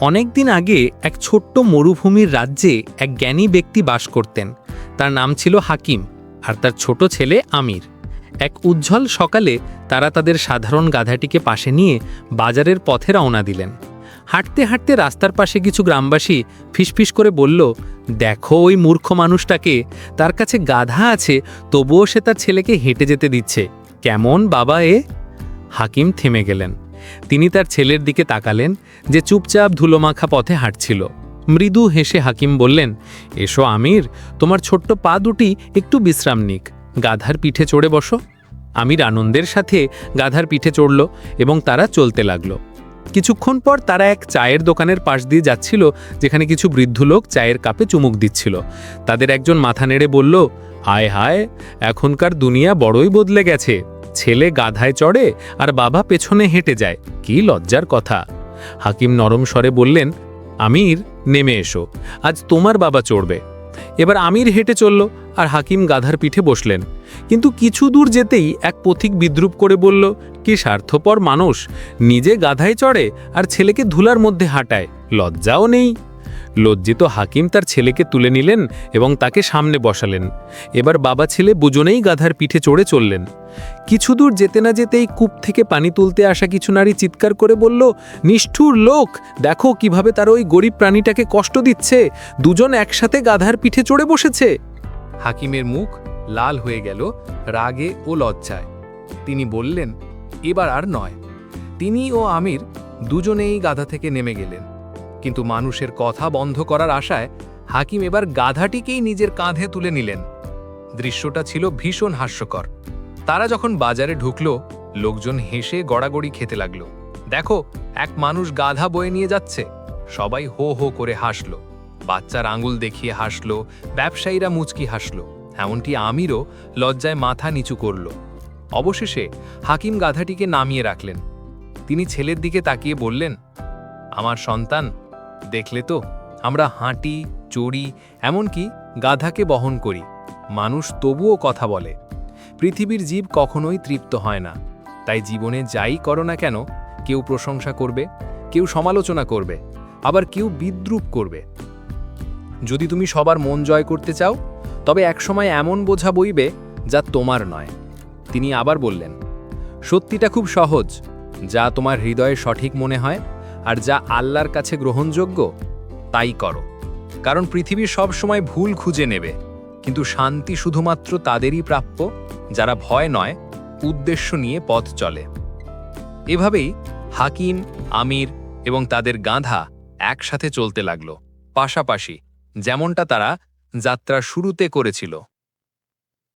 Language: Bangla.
অনেক দিন আগে এক ছোট্ট মরুভূমির রাজ্যে এক জ্ঞানী ব্যক্তি বাস করতেন। তার নাম ছিল হাকিম আর তার ছোট ছেলে আমির। এক উজ্জ্বল সকালে তারা তাদের সাধারণ গাধাটিকে পাশে নিয়ে বাজারের পথে রওনা দিলেন। হাঁটতে হাঁটতে রাস্তার পাশে কিছু গ্রামবাসী ফিসফিস করে বলল, দেখো ওই মূর্খ মানুষটাকে, তার কাছে গাধা আছে, তবুও সে তার ছেলেকে হেঁটে যেতে দিচ্ছে। কেমন বাবা এ? হাকিম থেমে গেলেন। তিনি তার ছেলের দিকে তাকালেন যে চুপচাপ ধুলোমাখা পথে হাঁটছিল। মৃদু হেসে হাকিম বললেন, এসো আমির, তোমার ছোট্ট পা দুটি একটু বিশ্রাম নিক। গাধার পিঠে চড়ে বসো। আমির আনন্দের সাথে গাধার পিঠে চড়ল এবং তারা চলতে লাগল। কিছুক্ষণ পর তারা এক চায়ের দোকানের পাশ দিয়ে যাচ্ছিল, যেখানে কিছু বৃদ্ধ লোক চায়ের কাপে চুমুক দিচ্ছিল। তাদের একজন মাথা নেড়ে বলল, হায় হায়, এখনকার দুনিয়া বড়ই বদলে গেছে। ছেলে গাধায় চড়ে আর বাবা পেছনে হেঁটে যায়। কি লজ্জার কথা। হাকিম নরম স্বরে বললেন, আমির, নেমে এসো। আজ তোমার বাবা চড়বে। এবার আমির হেঁটে চলল আর হাকিম গাধার পিঠে বসলেন। কিন্তু কিছু দূর যেতেই এক পথিক বিদ্রুপ করে বলল, কি স্বার্থপর মানুষ। নিজে গাধায় চড়ে আর ছেলেকে ধুলার মধ্যে হাঁটায়। লজ্জাও নেই। লজ্জিত হাকিম তার ছেলেকে তুলে নিলেন এবং তাকে সামনে বসালেন। এবার বাবা ছেলে দুজনেই গাধার পিঠে চড়ে চললেন। কিছু দূর যেতে না যেতেই কূপ থেকে পানি তুলতে আসা কিছু নারী চিৎকার করে বলল, নিষ্ঠুর লোক, দেখো কীভাবে তার ওই গরিব প্রাণীটাকে কষ্ট দিচ্ছে। দুজন একসাথে গাধার পিঠে চড়ে বসেছে। হাকিমের মুখ লাল হয়ে গেল, রাগে ও লজ্জায়। তিনি বললেন, এবার আর নয়। তিনি ও আমির দুজনেই গাধা থেকে নেমে গেলেন। কিন্তু মানুষের কথা বন্ধ করার আশায় হাকিম এবার গাধাটিকেই নিজের কাঁধে তুলে নিলেন। দৃশ্যটা ছিল ভীষণ হাস্যকর। তারা যখন বাজারে ঢুকলো, লোকজন হেসে গড়াগড়ি খেতে লাগল। দেখো, এক মানুষ গাধা বয়ে নিয়ে যাচ্ছে। সবাই হো হো করে হাসল। বাচ্চার আঙুল দেখিয়ে হাসল, ব্যবসায়ীরা মুচকি হাসল। এমনটি আমিরও লজ্জায় মাথা নিচু করল। অবশেষে হাকিম গাধাটিকে নামিয়ে রাখলেন। তিনি ছেলের দিকে তাকিয়ে বললেন, আমার সন্তান দেখলে তো? আমরা হাঁটি, চড়ি, এমনকি গাধাকে বহন করি। মানুষ তবুও কথা বলে। পৃথিবীর জীব কখনোই তৃপ্ত হয় না। তাই জীবনে যাই করো না কেন, কেউ প্রশংসা করবে, কেউ সমালোচনা করবে, আবার কেউ বিদ্রুপ করবে। যদি তুমি সবার মন জয় করতে চাও, তবে একসময় এমন বোঝা বইবে যা তোমার নয়। তিনি আবার বললেন, সত্যিটা খুব সহজ, যা তোমার হৃদয়ে সঠিক মনে হয় আর যা আল্লাহর কাছে গ্রহণযোগ্য, তাই করো। কারণ পৃথিবী সব সময় ভুল খুঁজে নেবে। কিন্তু শান্তি শুধুমাত্র তাদেরই প্রাপ্য, যারা ভয় নয়, উদ্দেশ্য নিয়ে পথ চলে। এভাবেই হাকিম, আমির এবং তাদের গাঁধা একসাথে চলতে লাগল। পাশাপাশি যেমনটা তারা যাত্রা শুরুতে করেছিল।